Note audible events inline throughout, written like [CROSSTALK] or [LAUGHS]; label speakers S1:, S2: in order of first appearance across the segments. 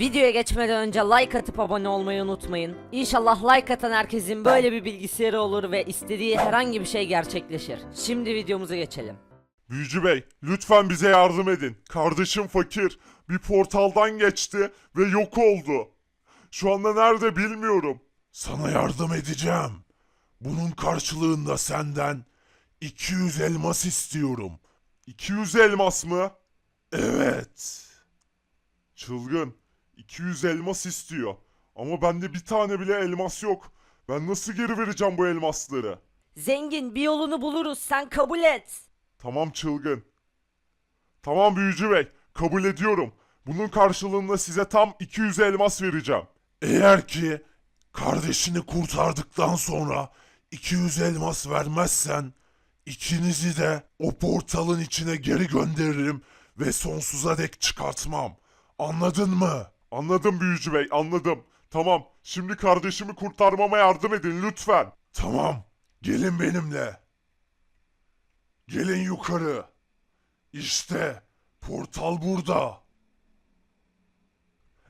S1: Videoya geçmeden önce like atıp abone olmayı unutmayın. İnşallah like atan herkesin böyle bir bilgisayarı olur ve istediği herhangi bir şey gerçekleşir. Şimdi videomuza geçelim.
S2: Büyücü Bey, lütfen bize yardım edin. Kardeşim fakir. Bir portaldan geçti ve yok oldu. Şu anda nerede bilmiyorum. Sana yardım edeceğim. Bunun karşılığında senden 200 elmas istiyorum. 200 elmas mı? Evet. Çılgın. 200 elmas istiyor. Ama bende bir tane bile elmas yok. Ben nasıl geri vereceğim bu elmasları?
S1: Zengin bir yolunu buluruz sen kabul et.
S2: Tamam çılgın. Tamam büyücü bey, kabul ediyorum. Bunun karşılığında size tam 200 elmas vereceğim. Eğer ki kardeşini kurtardıktan sonra 200 elmas vermezsen ikinizi de o portalın içine geri gönderirim ve sonsuza dek çıkartmam. Anladın mı? Anladım büyücü bey, anladım. Tamam, şimdi kardeşimi kurtarmama yardım edin lütfen. Tamam, gelin benimle. Gelin yukarı. İşte portal burada.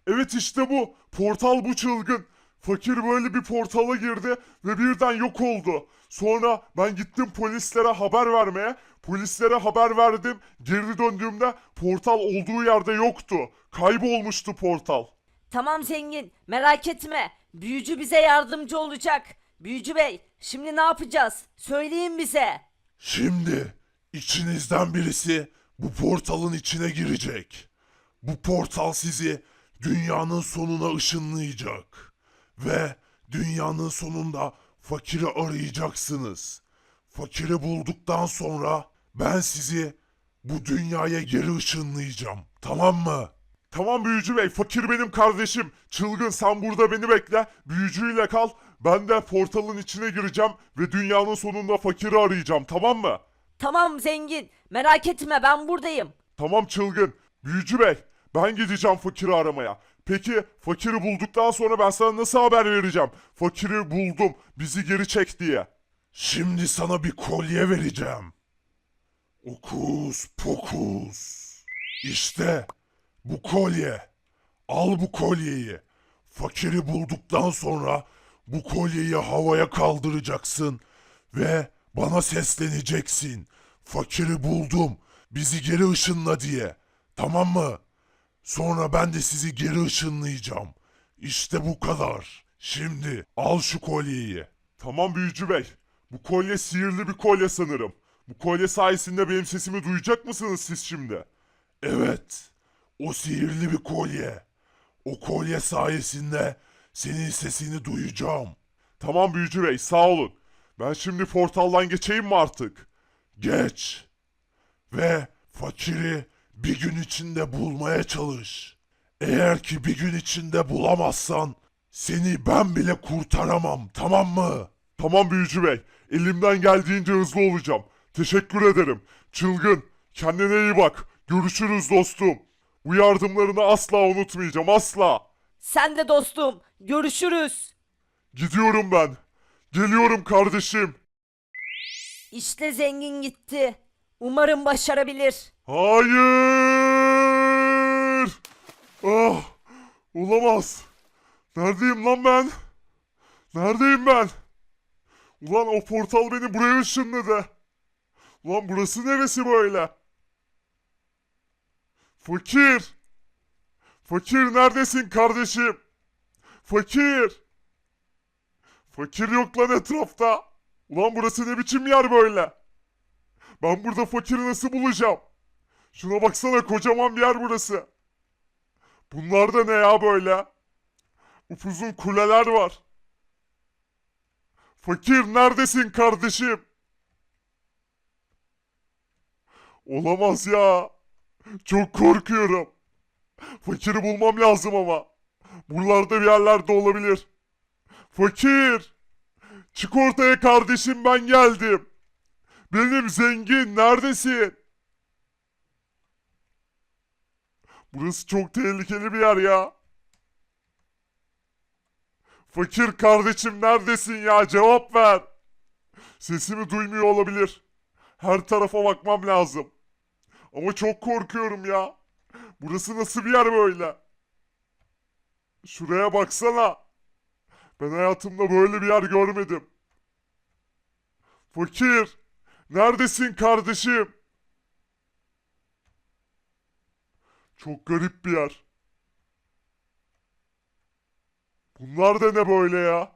S2: Evet işte bu. Portal bu çılgın. Fakir böyle bir portala girdi ve birden yok oldu. Sonra ben gittim polislere haber vermeye. Polislere haber verdim. Geri döndüğümde portal olduğu yerde yoktu. Kaybolmuştu portal.
S1: Tamam zengin merak etme. Büyücü bize yardımcı olacak. Büyücü bey şimdi ne yapacağız? Söyleyin bize.
S2: Şimdi içinizden birisi bu portalın içine girecek. Bu portal sizi dünyanın sonuna ışınlayacak. Ve dünyanın sonunda fakiri arayacaksınız. Fakiri bulduktan sonra ben sizi bu dünyaya geri ışınlayacağım. Tamam mı? Tamam büyücü bey, fakir benim kardeşim. Çılgın sen burada beni bekle. Büyücüyle kal. Ben de portalın içine gireceğim ve dünyanın sonunda fakiri arayacağım. Tamam mı?
S1: Tamam zengin merak etme ben buradayım.
S2: Tamam çılgın. Büyücü bey, ben gideceğim fakiri aramaya. Peki fakiri bulduktan sonra ben sana nasıl haber vereceğim? Fakiri buldum, bizi geri çek diye. Şimdi sana bir kolye vereceğim. Okus pokus. İşte bu kolye. Al bu kolyeyi. Fakiri bulduktan sonra bu kolyeyi havaya kaldıracaksın ve bana sesleneceksin. Fakiri buldum. Bizi geri ışınla diye. Tamam mı? Sonra ben de sizi geri ışınlayacağım. İşte bu kadar. Şimdi al şu kolyeyi. Tamam büyücü bey. Bu kolye sihirli bir kolye sanırım. Bu kolye sayesinde benim sesimi duyacak mısınız siz şimdi? Evet. O sihirli bir kolye. O kolye sayesinde senin sesini duyacağım. Tamam büyücü bey sağ olun. Ben şimdi portaldan geçeyim mi artık? Geç. Ve fakiri bir gün içinde bulmaya çalış. Eğer ki bir gün içinde bulamazsan seni ben bile kurtaramam tamam mı? Tamam büyücü bey. Elimden geldiğince hızlı olacağım. Teşekkür ederim. Çılgın. Kendine iyi bak. Görüşürüz dostum. Bu yardımlarını asla unutmayacağım asla.
S1: Sen de dostum görüşürüz.
S2: Gidiyorum ben. Geliyorum kardeşim.
S1: İşte zengin gitti. Umarım başarabilir.
S2: Hayır! Ah! Olamaz. Neredeyim lan ben? Neredeyim ben? Ulan o portal beni buraya ışınladı. Ulan burası neresi böyle? Fakir! Fakir neredesin kardeşim? Fakir! Fakir yok lan etrafta. Ulan burası ne biçim yer böyle? Ben burada fakiri nasıl bulacağım? Şuna baksana kocaman bir yer burası. Bunlar da ne ya böyle? Upuzun kuleler var. Fakir neredesin kardeşim? Olamaz ya. Çok korkuyorum. Fakiri bulmam lazım ama. Buralarda bir yerlerde olabilir. Fakir. Çık ortaya kardeşim ben geldim. Benim zengin neredesin? Burası çok tehlikeli bir yer ya. Fakir kardeşim neredesin ya? Cevap ver. Sesimi duymuyor olabilir. Her tarafa bakmam lazım. Ama çok korkuyorum ya. Burası nasıl bir yer böyle? Şuraya baksana. Ben hayatımda böyle bir yer görmedim. Fakir. Neredesin kardeşim? Çok garip bir yer. Bunlar da ne böyle ya?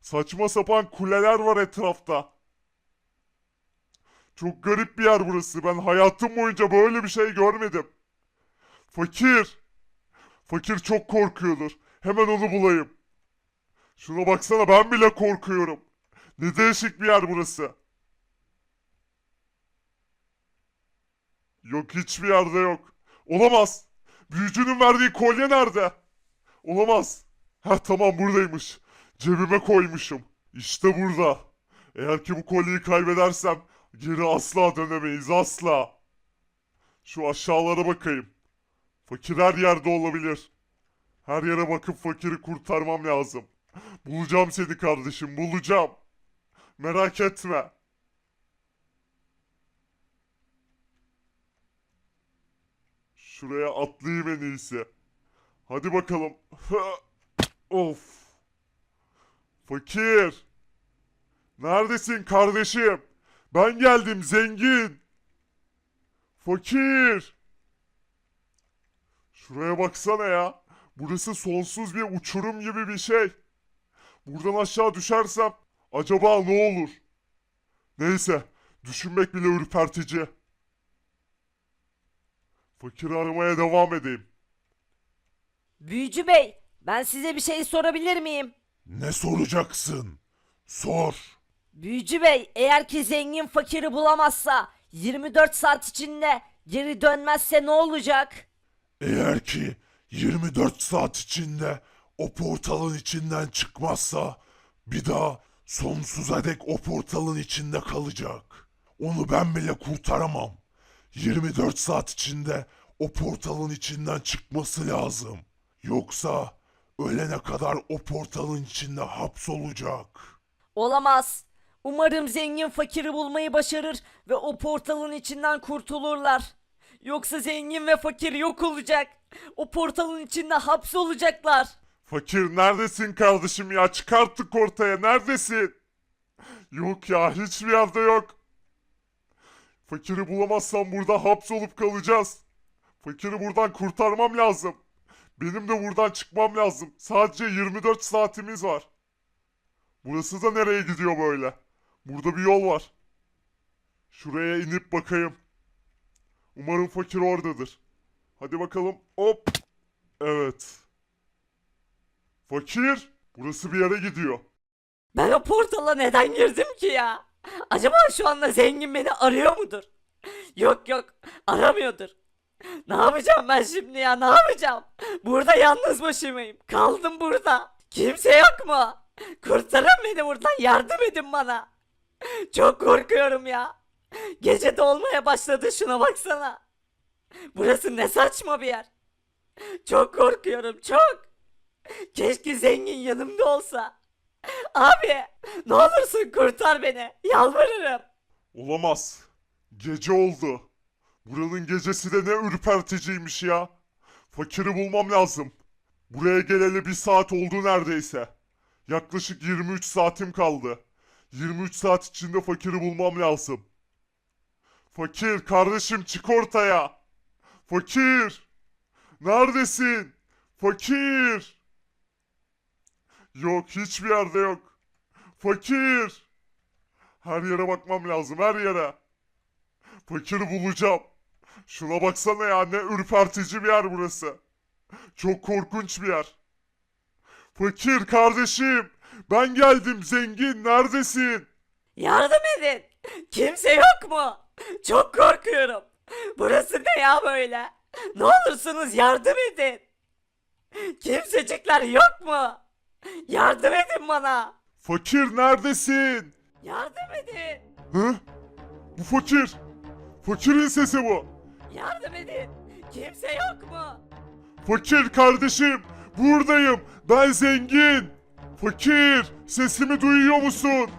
S2: Saçma sapan kuleler var etrafta. Çok garip bir yer burası. Ben hayatım boyunca böyle bir şey görmedim. Fakir. Fakir çok korkuyordur. Hemen onu bulayım. Şuna baksana ben bile korkuyorum. Ne değişik bir yer burası. Yok hiçbir yerde yok. Olamaz. Büyücünün verdiği kolye nerede? Olamaz. Ha tamam buradaymış. Cebime koymuşum. İşte burada. Eğer ki bu kolyeyi kaybedersem geri asla dönemeyiz asla. Şu aşağılara bakayım. Fakir her yerde olabilir. Her yere bakıp fakiri kurtarmam lazım. Bulacağım seni kardeşim bulacağım. Merak etme. Şuraya atlayayım en iyisi. Hadi bakalım. [LAUGHS] of. Fakir. Neredesin kardeşim? Ben geldim zengin. Fakir. Şuraya baksana ya. Burası sonsuz bir uçurum gibi bir şey. Buradan aşağı düşersem acaba ne olur? Neyse, düşünmek bile ürpertici. Fakiri aramaya devam edeyim.
S1: Büyücü bey, ben size bir şey sorabilir miyim?
S2: Ne soracaksın? Sor.
S1: Büyücü bey, eğer ki zengin fakiri bulamazsa 24 saat içinde geri dönmezse ne olacak?
S2: Eğer ki 24 saat içinde o portalın içinden çıkmazsa bir daha sonsuza dek o portalın içinde kalacak. Onu ben bile kurtaramam. 24 saat içinde o portalın içinden çıkması lazım. Yoksa ölene kadar o portalın içinde hapsolacak.
S1: Olamaz. Umarım zengin fakiri bulmayı başarır ve o portalın içinden kurtulurlar. Yoksa zengin ve fakir yok olacak. O portalın içinde hapsolacaklar.
S2: Fakir neredesin kardeşim ya? Çıkarttık ortaya. Neredesin? Yok ya hiçbir yerde yok. Fakiri bulamazsam burada hapsolup kalacağız. Fakiri buradan kurtarmam lazım. Benim de buradan çıkmam lazım. Sadece 24 saatimiz var. Burası da nereye gidiyor böyle? Burada bir yol var. Şuraya inip bakayım. Umarım fakir oradadır. Hadi bakalım. Hop. Evet. Fakir, burası bir yere gidiyor.
S1: Ben o portala neden girdim ki ya? Acaba şu anda zengin beni arıyor mudur? Yok yok aramıyordur. [LAUGHS] Ne yapacağım ben şimdi ya ne yapacağım? Burada yalnız başımayım. Kaldım burada. Kimse yok mu? Kurtarın beni buradan yardım edin bana. Çok korkuyorum ya. Gece dolmaya başladı şuna baksana. Burası ne saçma bir yer. Çok korkuyorum çok. Keşke zengin yanımda olsa. Abi ne olursun kurtar beni. Yalvarırım.
S2: Olamaz. Gece oldu. Buranın gecesi de ne ürperticiymiş ya. Fakiri bulmam lazım. Buraya geleli bir saat oldu neredeyse. Yaklaşık 23 saatim kaldı. 23 saat içinde fakiri bulmam lazım. Fakir kardeşim çık ortaya. Fakir. Neredesin? Fakir. Yok hiçbir yerde yok. Fakir. Her yere bakmam lazım her yere. Fakiri bulacağım. Şuna baksana ya ne ürpertici bir yer burası. Çok korkunç bir yer. Fakir kardeşim. Ben geldim zengin neredesin?
S1: Yardım edin. Kimse yok mu? Çok korkuyorum. Burası ne ya böyle? Ne olursunuz yardım edin. Kimsecikler yok mu? Yardım edin bana.
S2: Fakir neredesin?
S1: Yardım edin.
S2: Hı? Bu fakir. Fakirin sesi bu.
S1: Yardım edin. Kimse yok mu?
S2: Fakir kardeşim. Buradayım. Ben zengin. Fakir. Sesimi duyuyor musun?